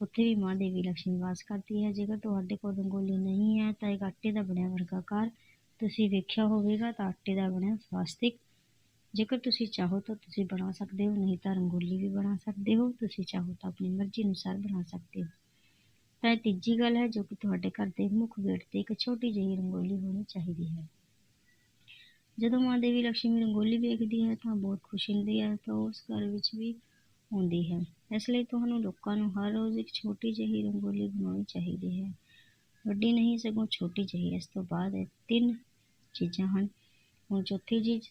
ਉੱਥੇ ਵੀ ਮਾਂ ਦੇਵੀ ਲਕਸ਼ਮੀ ਵਾਸ ਕਰਦੀ ਹੈ। ਜੇਕਰ ਤੁਹਾਡੇ ਕੋਲ ਰੰਗੋਲੀ ਨਹੀਂ ਹੈ ਤਾਂ ਇੱਕ ਆਟੇ ਦਾ ਬਣਿਆ ਵਰਗਾਕਾਰ ਤੁਸੀਂ ਵੇਖਿਆ ਹੋਵੇਗਾ ਤਾਂ ਆਟੇ ਦਾ ਬਣਿਆ ਸਵਾਸਤਿਕ ਜੇਕਰ ਤੁਸੀਂ ਚਾਹੋ ਤਾਂ ਤੁਸੀਂ ਬਣਾ ਸਕਦੇ ਹੋ, ਨਹੀਂ ਤਾਂ ਰੰਗੋਲੀ ਵੀ ਬਣਾ ਸਕਦੇ ਹੋ, ਤੁਸੀਂ ਚਾਹੋ ਤਾਂ ਆਪਣੀ ਮਰਜ਼ੀ ਅਨੁਸਾਰ ਬਣਾ ਸਕਦੇ ਹੋ। ਤਾਂ ਇਹ ਤੀਜੀ ਗੱਲ ਹੈ ਜੋ ਕਿ ਤੁਹਾਡੇ ਘਰ ਦੇ ਮੁੱਖ ਗੇਟ ਤੇ ਇੱਕ ਛੋਟੀ ਜਿਹੀ ਰੰਗੋਲੀ ਹੋਣੀ ਚਾਹੀਦੀ ਹੈ। ਜਦੋਂ ਮਾਂ ਦੇਵੀ ਲక్ష్ਮੀ ਰੰਗੋਲੀ ਵੇਖਦੀ ਹੈ ਤਾਂ ਬਹੁਤ ਖੁਸ਼ ਹੁੰਦੀ ਹੈ ਤਾਂ ਉਸ ਘਰ ਵਿੱਚ ਵੀ ਹੁੰਦੀ ਹੈ। ਇਸ ਲਈ ਤੁਹਾਨੂੰ ਲੋਕਾਂ ਨੂੰ ਹਰ ਰੋਜ਼ ਇੱਕ ਛੋਟੀ ਜਿਹੀ ਰੰਗੋਲੀ ਬਣਾਉਣੀ ਚਾਹੀਦੀ ਹੈ। ਵੱਡੀ ਨਹੀਂ, ਸਗੋਂ ਛੋਟੀ ਜਿਹੀ। ਇਸ ਤੋਂ ਬਾਅਦ ਇਹ ਤਿੰਨ ਚੀਜ਼ਾਂ ਹਨ। ਹੁਣ ਚੌਥੀ ਚੀਜ਼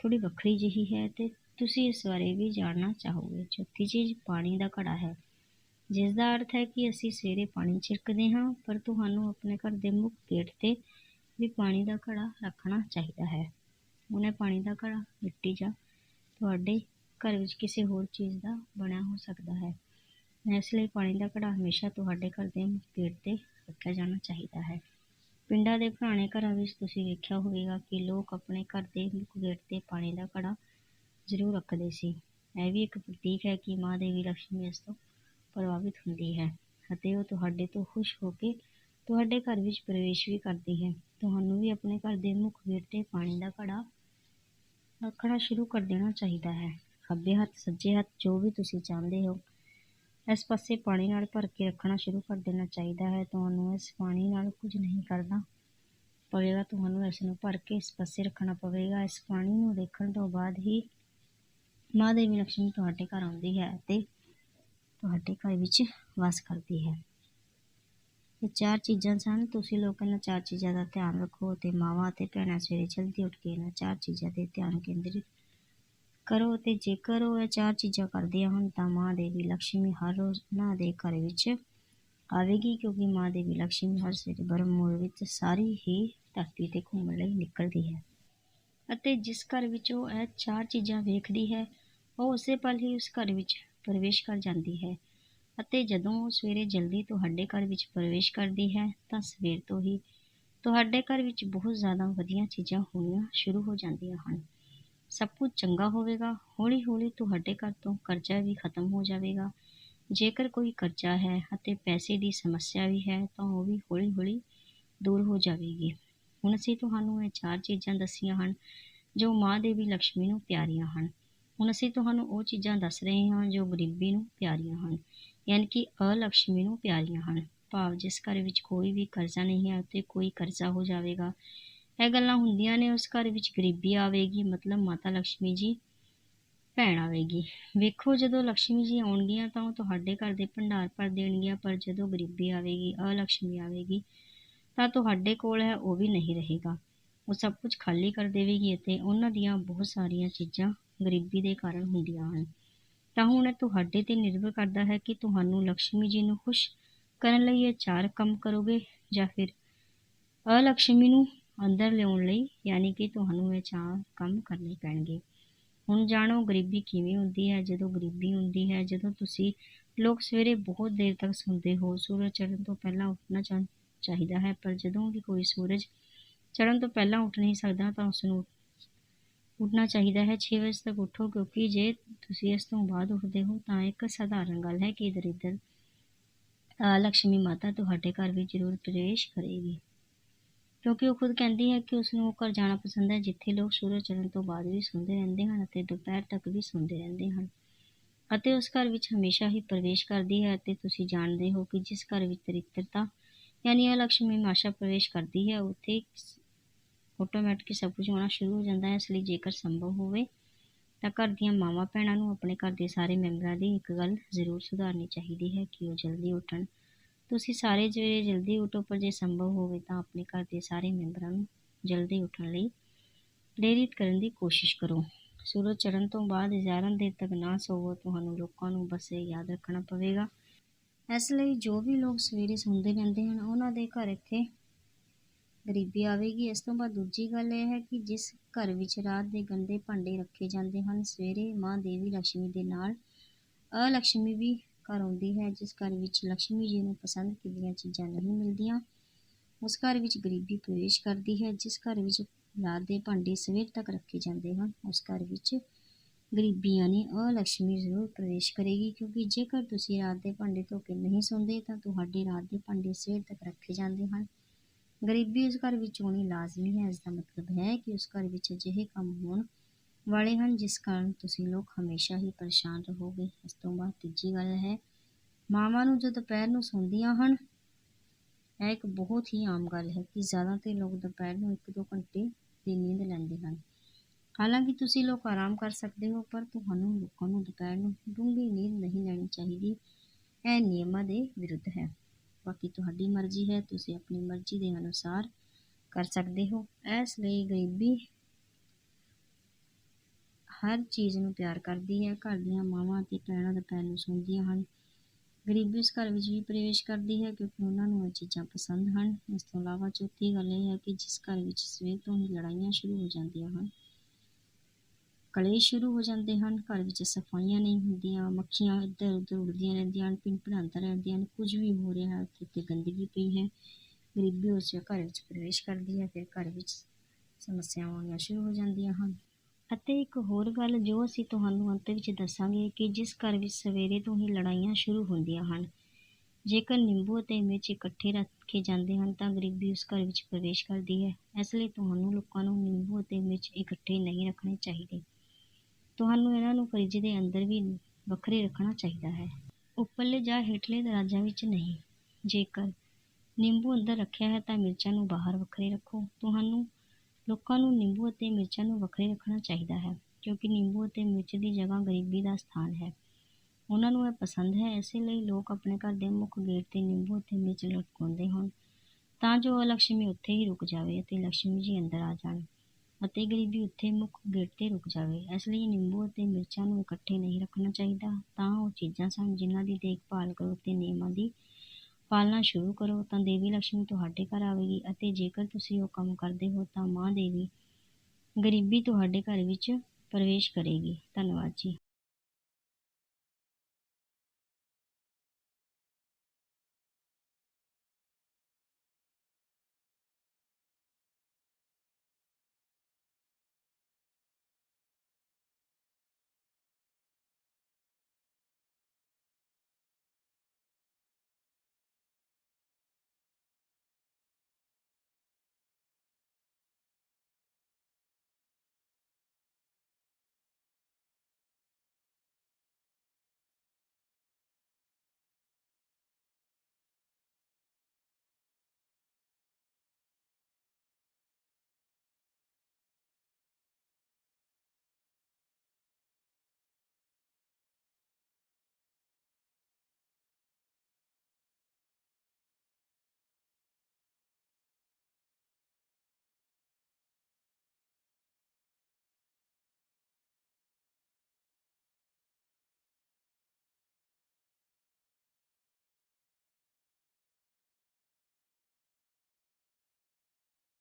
ਥੋੜੀ ਵੱਖਰੀ ਜਿਹੀ ਹੈ ਤੇ ਤੁਸੀਂ ਇਸ ਬਾਰੇ ਵੀ ਜਾਣਨਾ ਚਾਹੋਗੇ। ਚੌਥੀ ਚੀਜ਼ ਪਾਣੀ ਦਾ ਘੜਾ ਹੈ। ਜਿਸ ਦਾ ਅਰਥ ਹੈ ਕਿ ਅਸੀਂ ਸਵੇਰੇ ਪਾਣੀ ਛਿੜਕਦੇ ਹਾਂ, ਪਰ ਤੁਹਾਨੂੰ ਆਪਣੇ ਘਰ ਦੇ ਮੁੱਖ ਗੇਟ ਤੇ ਵੀ ਪਾਣੀ ਦਾ ਘੜਾ ਰੱਖਣਾ ਚਾਹੀਦਾ ਹੈ। ਉਹਨੇ ਪਾਣੀ ਦਾ ਘੜਾ, ਮਿੱਟੀ ਜਾਂ ਤੁਹਾਡੇ ਘਰ ਵਿੱਚ ਕਿਸੇ ਹੋਰ ਚੀਜ਼ ਦਾ ਬਣਿਆ ਹੋ ਸਕਦਾ ਹੈ। ਇਸ ਲਈ ਪਾਣੀ ਦਾ ਘੜਾ ਹਮੇਸ਼ਾ ਤੁਹਾਡੇ ਘਰ ਦੇ ਮੁੱਖ ਗੇਟ ਤੇ ਰੱਖਿਆ ਜਾਣਾ ਚਾਹੀਦਾ ਹੈ। ਪਿੰਡਾਂ ਦੇ ਪੁਰਾਣੇ ਘਰਾਂ ਵਿੱਚ ਤੁਸੀਂ ਵੇਖਿਆ ਹੋਵੇਗਾ ਕਿ ਲੋਕ ਆਪਣੇ ਘਰ ਦੇ ਮੁੱਖ ਗੇਟ ਤੇ ਪਾਣੀ ਦਾ ਘੜਾ ਜ਼ਰੂਰ ਰੱਖਦੇ ਸੀ। ਇਹ ਵੀ ਇੱਕ ਪ੍ਰਤੀਕ ਹੈ ਕਿ ਮਾਂ ਦੇਵੀ ਲక్ష్ਮੀ ਇਸ ਤੋਂ ਪ੍ਰਭਾਵਿਤ ਹੁੰਦੀ ਹੈ ਅਤੇ ਉਹ ਤੁਹਾਡੇ ਤੋਂ ਖੁਸ਼ ਹੋ ਕੇ ਤੁਹਾਡੇ ਘਰ ਵਿੱਚ ਪ੍ਰਵੇਸ਼ ਵੀ ਕਰਦੀ ਹੈ। ਤੁਹਾਨੂੰ ਵੀ ਆਪਣੇ ਘਰ ਦੇ ਮੁੱਖ ਗੇਟ ਤੇ ਪਾਣੀ ਦਾ ਘੜਾ ਰੱਖਣਾ ਸ਼ੁਰੂ ਕਰ ਦੇਣਾ ਚਾਹੀਦਾ ਹੈ। ਖੱਬੇ ਹੱਥ, ਸੱਜੇ ਹੱਥ ਜੋ ਵੀ ਤੁਸੀਂ ਚਾਹੁੰਦੇ ਹੋ ਇਸ ਪਾਸੇ ਪਾਣੀ ਨਾਲ ਭਰ ਕੇ ਰੱਖਣਾ ਸ਼ੁਰੂ ਕਰ ਦੇਣਾ ਚਾਹੀਦਾ ਹੈ। ਤੁਹਾਨੂੰ ਇਸ ਪਾਣੀ ਨਾਲ ਕੁਝ ਨਹੀਂ ਕਰਨਾ ਪਵੇਗਾ ਤੁਹਾਨੂੰ ਇਸ ਨੂੰ ਭਰ ਕੇ ਇਸ ਪਾਸੇ ਰੱਖਣਾ ਪਵੇਗਾ। ਇਸ ਪਾਣੀ ਨੂੰ ਦੇਖਣ ਤੋਂ ਬਾਅਦ ਹੀ ਮਾਂ ਦੇਵੀ ਲక్ష్ਮੀ ਤੁਹਾਡੇ ਘਰ ਆਉਂਦੀ ਹੈ ਅਤੇ ਤੁਹਾਡੇ ਘਰ ਵਿੱਚ ਵਾਸ ਕਰਦੀ ਹੈ। ਇਹ ਚਾਰ ਚੀਜ਼ਾਂ ਸਨ। ਤੁਸੀਂ ਲੋਕ ਇਹਨਾਂ ਚਾਰ ਚੀਜ਼ਾਂ ਦਾ ਧਿਆਨ ਰੱਖੋ ਅਤੇ ਮਾਵਾਂ ਅਤੇ ਭੈਣਾਂ ਸਵੇਰੇ ਜਲਦੀ ਉੱਠ ਕੇ ਇਹਨਾਂ ਚਾਰ ਚੀਜ਼ਾਂ ਤੇ ਧਿਆਨ ਕੇਂਦਰਿਤ ਕਰੋ ਤੇ ਜੇਕਰ ਉਹ ਇਹ ਚਾਰ ਚੀਜ਼ਾਂ ਕਰਦੀਆਂ ਹਨ, ਤਾਂ ਮਾਂ ਦੇਵੀ ਲక్ష్ਮੀ ਹਰ ਰੋਜ਼ ਉਹਨਾਂ ਦੇ ਘਰ ਵਿੱਚ ਆਵੇਗੀ, ਕਿਉਂਕਿ ਮਾਂ ਦੇਵੀ ਲక్ష్ਮੀ ਹਰ ਸਵੇਰੇ ਬ੍ਰਹਮ ਮੂਲ ਵਿੱਚ ਸਾਰੀ ਹੀ ਧਰਤੀ ਤੇ ਘੁੰਮਣ ਲਈ ਨਿਕਲਦੀ ਹੈ। ਅਤੇ ਜਿਸ ਘਰ ਵਿੱਚ ਉਹ ਇਹ ਚਾਰ ਚੀਜ਼ਾਂ ਵੇਖਦੀ ਹੈ, ਉਹ ਉਸੇ ਪਲ ਹੀ ਉਸ ਘਰ ਵਿੱਚ ਪ੍ਰਵੇਸ਼ ਕਰ ਜਾਂਦੀ ਹੈ। ਅਤੇ ਜਦੋਂ ਉਹ ਸਵੇਰੇ ਜਲਦੀ ਤੁਹਾਡੇ ਘਰ ਵਿੱਚ ਪ੍ਰਵੇਸ਼ ਕਰਦੀ ਹੈ, ਤਾਂ ਸਵੇਰ ਤੋਂ ਹੀ ਤੁਹਾਡੇ ਘਰ ਵਿੱਚ ਬਹੁਤ ਜ਼ਿਆਦਾ ਵਧੀਆ ਚੀਜ਼ਾਂ ਹੋਣੀਆਂ ਸ਼ੁਰੂ ਹੋ ਜਾਂਦੀਆਂ ਹਨ। ਸਭ ਕੁਝ ਚੰਗਾ ਹੋਵੇਗਾ ਹੌਲੀ ਹੌਲੀ ਤੁਹਾਡੇ ਘਰ ਤੋਂ ਕਰਜ਼ਾ ਵੀ ਖਤਮ ਹੋ ਜਾਵੇਗਾ। ਜੇਕਰ ਕੋਈ ਕਰਜ਼ਾ ਹੈ ਅਤੇ ਪੈਸੇ ਦੀ ਸਮੱਸਿਆ ਵੀ ਹੈ, ਤਾਂ ਉਹ ਵੀ ਹੌਲੀ ਹੌਲੀ ਦੂਰ ਹੋ ਜਾਵੇਗੀ। ਹੁਣ ਅਸੀਂ ਤੁਹਾਨੂੰ ਇਹ ਚਾਰ ਚੀਜ਼ਾਂ ਦੱਸੀਆਂ ਹਨ, ਜੋ ਮਾਂ ਦੇਵੀ ਲక్ష్ਮੀ ਨੂੰ ਪਿਆਰੀਆਂ ਹਨ। ਹੁਣ ਅਸੀਂ ਤੁਹਾਨੂੰ ਉਹ ਚੀਜ਼ਾਂ ਦੱਸ ਰਹੇ ਹਾਂ, ਜੋ ਗਰੀਬੀ ਨੂੰ ਪਿਆਰੀਆਂ ਹਨ, ਯਾਨੀ ਕਿ ਅਲਕਸ਼ਮੀ ਨੂੰ ਪਿਆਰੀਆਂ ਹਨ। ਭਾਵ ਜਿਸ ਘਰ ਵਿੱਚ ਕੋਈ ਵੀ ਕਰਜ਼ਾ ਨਹੀਂ ਹੈ ਉੱਤੇ ਕੋਈ ਕਰਜ਼ਾ ਹੋ ਜਾਵੇਗਾ। ਇਹ ਗੱਲਾਂ ਹੁੰਦੀਆਂ ਨੇ, ਉਸ ਘਰ ਵਿੱਚ ਗਰੀਬੀ ਆਵੇਗੀ, ਮਤਲਬ ਮਾਤਾ ਲక్ష్ਮੀ ਜੀ, ਭੈਣ ਆਵੇਗੀ। ਵੇਖੋ, ਜਦੋਂ ਲక్ష్ਮੀ ਜੀ ਆਉਣਗੀਆਂ ਤਾਂ ਉਹ ਤੁਹਾਡੇ ਘਰ ਦੇ ਭੰਡਾਰ ਭਰ ਦੇਣਗੀਆਂ, ਪਰ ਜਦੋਂ ਗਰੀਬੀ ਆਵੇਗੀ ਅਲక్ష్ਮੀ ਆਵੇਗੀ, ਤਾਂ ਤੁਹਾਡੇ ਕੋਲ ਹੈ, ਉਹ ਵੀ ਨਹੀਂ ਰਹੇਗਾ। ਉਹ ਸਭ ਕੁਝ ਖਾਲੀ ਕਰ ਦੇਵੇਗੀ ਅਤੇ ਉਹਨਾਂ ਦੀਆਂ ਬਹੁਤ ਸਾਰੀਆਂ ਚੀਜ਼ਾਂ ਗਰੀਬੀ ਦੇ ਕਾਰਨ ਹੁੰਦੀਆਂ ਹਨ। ਤਾਂ ਹੁਣ ਇਹ ਤੁਹਾਡੇ ਤੇ ਨਿਰਭਰ ਕਰਦਾ ਹੈ ਕਿ ਤੁਹਾਨੂੰ ਲక్ష్ਮੀ ਜੀ ਨੂੰ ਖੁਸ਼ ਕਰਨ ਲਈ ਇਹ ਚਾਰ ਕੰਮ ਕਰੋਗੇ ਜਾਂ ਫਿਰ ਅਲਕਸ਼ਮੀ ਨੂੰ ਅੰਦਰ ਲਿਆਉਣ ਲਈ, ਯਾਨੀ ਕਿ ਤੁਹਾਨੂੰ ਇਹ ਚਾਹ ਕੰਮ ਕਰਨੇ ਪੈਣਗੇ। ਹੁਣ ਜਾਣੋ ਗਰੀਬੀ ਕਿਵੇਂ ਹੁੰਦੀ ਹੈ, ਜਦੋਂ ਗਰੀਬੀ ਹੁੰਦੀ ਹੈ, ਜਦੋਂ ਤੁਸੀਂ ਲੋਕ ਸਵੇਰੇ ਬਹੁਤ ਦੇਰ ਤੱਕ ਸੌਂਦੇ ਹੋ, ਸੂਰਜ ਚੜ੍ਹਨ ਤੋਂ ਪਹਿਲਾਂ ਉੱਠਣਾ ਚਾਹੀਦਾ ਹੈ, ਪਰ ਜਦੋਂ ਵੀ ਕੋਈ ਸੂਰਜ ਚੜ੍ਹਨ ਤੋਂ ਪਹਿਲਾਂ ਉੱਠ ਨਹੀਂ ਸਕਦਾ, ਤਾਂ ਉਸ ਨੂੰ ਉੱਠਣਾ ਚਾਹੀਦਾ ਹੈ। 6 ਵਜੇ ਤੱਕ ਉੱਠੋ, ਕਿਉਂਕਿ ਜੇ ਤੁਸੀਂ ਇਸ ਤੋਂ ਬਾਅਦ ਉੱਠਦੇ ਹੋ, ਤਾਂ ਇੱਕ ਸਧਾਰਨ ਗੱਲ ਹੈ ਕਿ ਦਰਿਦਰ ਲక్ష్ਮੀ ਮਾਤਾ ਤੁਹਾਡੇ ਘਰ ਵਿੱਚ ਜ਼ਰੂਰ ਪ੍ਰਵੇਸ਼ ਕਰੇਗੀ। ਕਿਉਂਕਿ ਉਹ ਖੁਦ ਕਹਿੰਦੀ ਹੈ ਕਿ ਉਸ ਨੂੰ ਉਹ ਘਰ ਜਾਣਾ ਪਸੰਦ ਹੈ, ਜਿੱਥੇ ਲੋਕ ਸੂਰਜ ਚੜ੍ਹਨ ਤੋਂ ਬਾਅਦ ਵੀ ਸੌਂਦੇ ਰਹਿੰਦੇ ਹਨ ਅਤੇ ਦੁਪਹਿਰ ਤੱਕ ਵੀ ਸੌਂਦੇ ਰਹਿੰਦੇ ਹਨ। ਅਤੇ ਉਸ ਘਰ ਵਿੱਚ ਹਮੇਸ਼ਾ ਹੀ ਪ੍ਰਵੇਸ਼ ਕਰਦੀ ਹੈ ਅਤੇ ਤੁਸੀਂ ਜਾਣਦੇ ਹੋ ਕਿ ਜਿਸ ਘਰ ਵਿੱਚ ਦਰਿਦਰਤਾ ਯਾਨੀ ਅਲਕਸ਼ਮੀ ਮਾਸ਼ਾ ਪ੍ਰਵੇਸ਼ ਕਰਦੀ ਹੈ, ਉੱਥੇ ਆਟੋਮੈਟਿਕ ਸਭ ਕੁਝ ਹੋਣਾ ਸ਼ੁਰੂ ਹੋ ਜਾਂਦਾ ਹੈ। ਇਸ ਲਈ ਜੇਕਰ ਸੰਭਵ ਹੋਵੇ ਤਾਂ ਘਰ ਦੀਆਂ ਮਾਵਾਂ ਭੈਣਾਂ ਨੂੰ ਆਪਣੇ ਘਰ ਦੇ ਸਾਰੇ ਮੈਂਬਰਾਂ ਦੀ ਇੱਕ ਗੱਲ ਜ਼ਰੂਰ ਸੁਧਾਰਨੀ ਚਾਹੀਦੀ ਹੈ ਕਿ ਉਹ ਜਲਦੀ ਉੱਠਣ। ਤੁਸੀਂ ਸਾਰੇ ਸਵੇਰੇ ਜਲਦੀ ਉੱਠੋ, ਪਰ ਜੇ ਸੰਭਵ ਹੋਵੇ ਤਾਂ ਆਪਣੇ ਘਰ ਦੇ ਸਾਰੇ ਮੈਂਬਰਾਂ ਨੂੰ ਜਲਦੀ ਉੱਠਣ ਲਈ ਪ੍ਰੇਰਿਤ ਕਰਨ ਦੀ ਕੋਸ਼ਿਸ਼ ਕਰੋ। ਸੂਰਜ ਚੜ੍ਹਨ ਤੋਂ ਬਾਅਦ ਜ਼ਿਆਦਾ ਦੇਰ ਤੱਕ ਨਾ ਸੋਵੋ, ਤੁਹਾਨੂੰ ਲੋਕਾਂ ਨੂੰ ਬਸ ਇਹ ਯਾਦ ਰੱਖਣਾ ਪਵੇਗਾ। ਇਸ ਲਈ ਜੋ ਵੀ ਲੋਕ ਸਵੇਰੇ ਸੌਂਦੇ ਰਹਿੰਦੇ ਹਨ, ਉਹਨਾਂ ਦੇ ਘਰ ਇੱਥੇ ਗਰੀਬੀ ਆਵੇਗੀ। ਇਸ ਤੋਂ ਬਾਅਦ ਦੂਜੀ ਗੱਲ ਇਹ ਹੈ ਕਿ ਜਿਸ ਘਰ ਵਿੱਚ ਰਾਤ ਦੇ ਗੰਦੇ ਭਾਂਡੇ ਰੱਖੇ ਜਾਂਦੇ ਹਨ, ਸਵੇਰੇ ਮਾਂ ਦੇਵੀ ਲక్ష్ਮੀ ਦੇ ਨਾਲ ਅਲਕਸ਼ਮੀ ਵੀ ਘਰ ਆਉਂਦੀ ਹੈ, ਜਿਸ ਘਰ ਵਿੱਚ ਲక్ష్ਮੀ ਜੀ ਨੂੰ ਪਸੰਦ ਕੀਤੀਆਂ ਚੀਜ਼ਾਂ ਨਹੀਂ ਮਿਲਦੀਆਂ। ਉਸ ਘਰ ਵਿੱਚ ਗਰੀਬੀ ਪ੍ਰਵੇਸ਼ ਕਰਦੀ ਹੈ, ਜਿਸ ਘਰ ਵਿੱਚ ਰਾਤ ਦੇ ਭਾਂਡੇ ਸਵੇਰ ਤੱਕ ਰੱਖੇ ਜਾਂਦੇ ਹਨ। ਉਸ ਘਰ ਵਿੱਚ ਗਰੀਬੀ ਯਾਨੀ ਅਲਕਸ਼ਮੀ ਜ਼ਰੂਰ ਪ੍ਰਵੇਸ਼ ਕਰੇਗੀ, ਕਿਉਂਕਿ ਜੇਕਰ ਤੁਸੀਂ ਰਾਤ ਦੇ ਭਾਂਡੇ ਧੋ ਕੇ ਨਹੀਂ ਸੌਂਦੇ, ਤਾਂ ਤੁਹਾਡੇ ਰਾਤ ਦੇ ਭਾਂਡੇ ਸਵੇਰ ਤੱਕ ਰੱਖੇ ਜਾਂਦੇ ਹਨ। ਗਰੀਬੀ ਉਸ ਘਰ ਵਿੱਚ ਹੋਣੀ ਲਾਜ਼ਮੀ ਹੈ, ਇਸ ਦਾ ਮਤਲਬ ਹੈ ਕਿ ਉਸ ਘਰ ਵਿੱਚ ਅਜਿਹੇ ਕੰਮ ਹੋਣ ਵਾਲੇ ਹਨ, ਜਿਸ ਕਾਰਨ ਤੁਸੀਂ ਲੋਕ ਹਮੇਸ਼ਾ ਹੀ ਪਰੇਸ਼ਾਨ ਰਹੋਗੇ। ਇਸ ਤੋਂ ਬਾਅਦ ਤੀਜੀ ਗੱਲ ਹੈ, ਮਾਵਾਂ ਨੂੰ ਜੋ ਦੁਪਹਿਰ ਨੂੰ ਸੌਂਦੀਆਂ ਹਨ, ਇਹ ਇੱਕ ਬਹੁਤ ਹੀ ਆਮ ਗੱਲ ਹੈ ਕਿ ਜ਼ਿਆਦਾਤਰ ਲੋਕ ਦੁਪਹਿਰ ਨੂੰ 1-2 ਘੰਟੇ ਦੀ ਨੀਂਦ ਲੈਂਦੇ ਹਨ। ਹਾਲਾਂਕਿ ਤੁਸੀਂ ਲੋਕ ਆਰਾਮ ਕਰ ਸਕਦੇ ਹੋ, ਪਰ ਤੁਹਾਨੂੰ ਲੋਕਾਂ ਨੂੰ ਦੁਪਹਿਰ ਨੂੰ ਡੂੰਘੀ ਨੀਂਦ ਨਹੀਂ ਲੈਣੀ ਚਾਹੀਦੀ। ਇਹ ਨਿਯਮਾਂ ਦੇ ਵਿਰੁੱਧ ਹੈ। ਬਾਕੀ ਤੁਹਾਡੀ ਮਰਜ਼ੀ ਹੈ, ਤੁਸੀਂ ਆਪਣੀ ਮਰਜ਼ੀ ਦੇ ਅਨੁਸਾਰ ਕਰ ਸਕਦੇ ਹੋ। ਇਸ ਲਈ ਗਰੀਬੀ ਹਰ ਚੀਜ਼ ਨੂੰ ਪਿਆਰ ਕਰਦੀ ਹੈ, ਘਰ ਦੀਆਂ ਮਾਵਾਂ ਅਤੇ ਭੈਣਾਂ ਦਾ ਪਹਿਲੂ ਸੌਂਦੀਆਂ ਹਨ। ਗਰੀਬੀ ਉਸ ਘਰ ਵਿੱਚ ਵੀ ਪ੍ਰਵੇਸ਼ ਕਰਦੀ ਹੈ ਕਿਉਂਕਿ ਉਹਨਾਂ ਨੂੰ ਇਹ ਚੀਜ਼ਾਂ ਪਸੰਦ ਹਨ। ਇਸ ਤੋਂ ਇਲਾਵਾ ਚੌਥੀ ਗੱਲ ਇਹ ਹੈ ਕਿ ਜਿਸ ਘਰ ਵਿੱਚ ਸਵੇਰ ਤੋਂ ਹੀ ਲੜਾਈਆਂ ਸ਼ੁਰੂ ਹੋ ਜਾਂਦੀਆਂ ਹਨ, ਕਲੇਸ਼ ਸ਼ੁਰੂ ਹੋ ਜਾਂਦੇ ਹਨ। ਘਰ ਵਿੱਚ ਸਫਾਈਆਂ ਨਹੀਂ ਹੁੰਦੀਆਂ, ਮੱਖੀਆਂ ਇੱਧਰ ਉੱਧਰ ਉੱਡਦੀਆਂ ਰਹਿੰਦੀਆਂ ਹਨ, ਪਿੰਡ ਭੜਾਂਦਾ ਰਹਿੰਦੀਆਂ ਹਨ, ਕੁਝ ਵੀ ਹੋ ਰਿਹਾ ਹੈ, ਉੱਥੇ ਤੇ ਗੰਦਗੀ ਪਈ ਹੈ। ਗਰੀਬੀ ਉਸ ਘਰ ਵਿੱਚ ਪ੍ਰਵੇਸ਼ ਕਰਦੀ ਹੈ, ਫਿਰ ਘਰ ਵਿੱਚ ਸਮੱਸਿਆਵਾਂ ਆਉਣੀਆਂ ਸ਼ੁਰੂ ਹੋ ਜਾਂਦੀਆਂ ਹਨ। ਅਤੇ ਇੱਕ ਹੋਰ ਗੱਲ ਜੋ ਅਸੀਂ ਤੁਹਾਨੂੰ ਅੰਤ ਵਿੱਚ ਦੱਸਾਂਗੇ ਕਿ ਜਿਸ ਘਰ ਵਿੱਚ ਸਵੇਰੇ ਤੋਂ ਹੀ ਲੜਾਈਆਂ ਸ਼ੁਰੂ ਹੁੰਦੀਆਂ ਹਨ। ਜੇਕਰ ਨਿੰਬੂ ਅਤੇ ਮਿਰਚ ਇਕੱਠੇ ਰੱਖੇ ਜਾਂਦੇ ਹਨ ਤਾਂ ਗਰੀਬੀ ਉਸ ਘਰ ਵਿੱਚ ਪ੍ਰਵੇਸ਼ ਕਰਦੀ ਹੈ। ਇਸ ਲਈ ਤੁਹਾਨੂੰ ਲੋਕਾਂ ਨੂੰ ਨਿੰਬੂ ਅਤੇ ਮਿਰਚ ਇਕੱਠੇ ਨਹੀਂ ਰੱਖਣੇ ਚਾਹੀਦੇ। ਤੁਹਾਨੂੰ ਇਹਨਾਂ ਨੂੰ ਫਰਿੱਜ ਦੇ ਅੰਦਰ ਵੀ ਵੱਖਰੇ ਰੱਖਣਾ ਚਾਹੀਦਾ ਹੈ। ਉੱਪਰਲੇ ਜਾਂ ਹੇਠਲੇ ਦਰਾਜਾਂ ਵਿੱਚ ਨਹੀਂ। ਜੇਕਰ ਨਿੰਬੂ ਅੰਦਰ ਰੱਖਿਆ ਹੈ ਤਾਂ ਮਿਰਚਾਂ ਨੂੰ ਬਾਹਰ ਵੱਖਰੇ ਰੱਖੋ। ਤੁਹਾਨੂੰ ਲੋਕਾਂ ਨੂੰ ਨਿੰਬੂ ਅਤੇ ਮਿਰਚਾਂ ਨੂੰ ਵੱਖਰੇ ਰੱਖਣਾ ਚਾਹੀਦਾ ਹੈ, ਕਿਉਂਕਿ ਨਿੰਬੂ ਅਤੇ ਮਿਰਚ ਦੀ ਜਗ੍ਹਾ ਗਰੀਬੀ ਦਾ ਸਥਾਨ ਹੈ। ਉਹਨਾਂ ਨੂੰ ਇਹ ਪਸੰਦ ਹੈ, ਇਸੇ ਲਈ ਲੋਕ ਆਪਣੇ ਘਰ ਦੇ ਮੁੱਖ ਗੇਟ 'ਤੇ ਨਿੰਬੂ ਅਤੇ ਮਿਰਚ ਲਟਕਾਉਂਦੇ ਹਨ ਤਾਂ ਜੋ ਲక్ష్ਮੀ ਉੱਥੇ ਹੀ ਰੁਕ ਜਾਵੇ ਅਤੇ ਲక్ష్ਮੀ ਜੀ ਅੰਦਰ ਆ ਜਾਣ ਅਤੇ ਗਰੀਬੀ ਉੱਥੇ ਮੁੱਖ ਗੇਟ 'ਤੇ ਰੁਕ ਜਾਵੇ। ਇਸ ਲਈ ਨਿੰਬੂ ਅਤੇ ਮਿਰਚਾਂ ਨੂੰ ਇਕੱਠੇ ਨਹੀਂ ਰੱਖਣਾ ਚਾਹੀਦਾ, ਤਾਂ ਉਹ ਚੀਜ਼ਾਂ ਸਨ ਜਿਨ੍ਹਾਂ ਦੀ ਦੇਖਭਾਲ ਕਰੋ ਅਤੇ ਨਿਯਮਾਂ ਦੀ ਪਾਲਣਾ ਸ਼ੁਰੂ ਕਰੋ ਤਾਂ ਦੇਵੀ ਲక్ష్ਮੀ ਤੁਹਾਡੇ ਘਰ ਆਵੇਗੀ ਅਤੇ ਜੇਕਰ ਤੁਸੀਂ ਉਹ ਕੰਮ ਕਰਦੇ ਹੋ ਤਾਂ ਮਾਂ ਦੇਵੀ ਗਰੀਬੀ ਤੁਹਾਡੇ ਘਰ ਵਿੱਚ ਪ੍ਰਵੇਸ਼ ਕਰੇਗੀ। ਧੰਨਵਾਦ ਜੀ।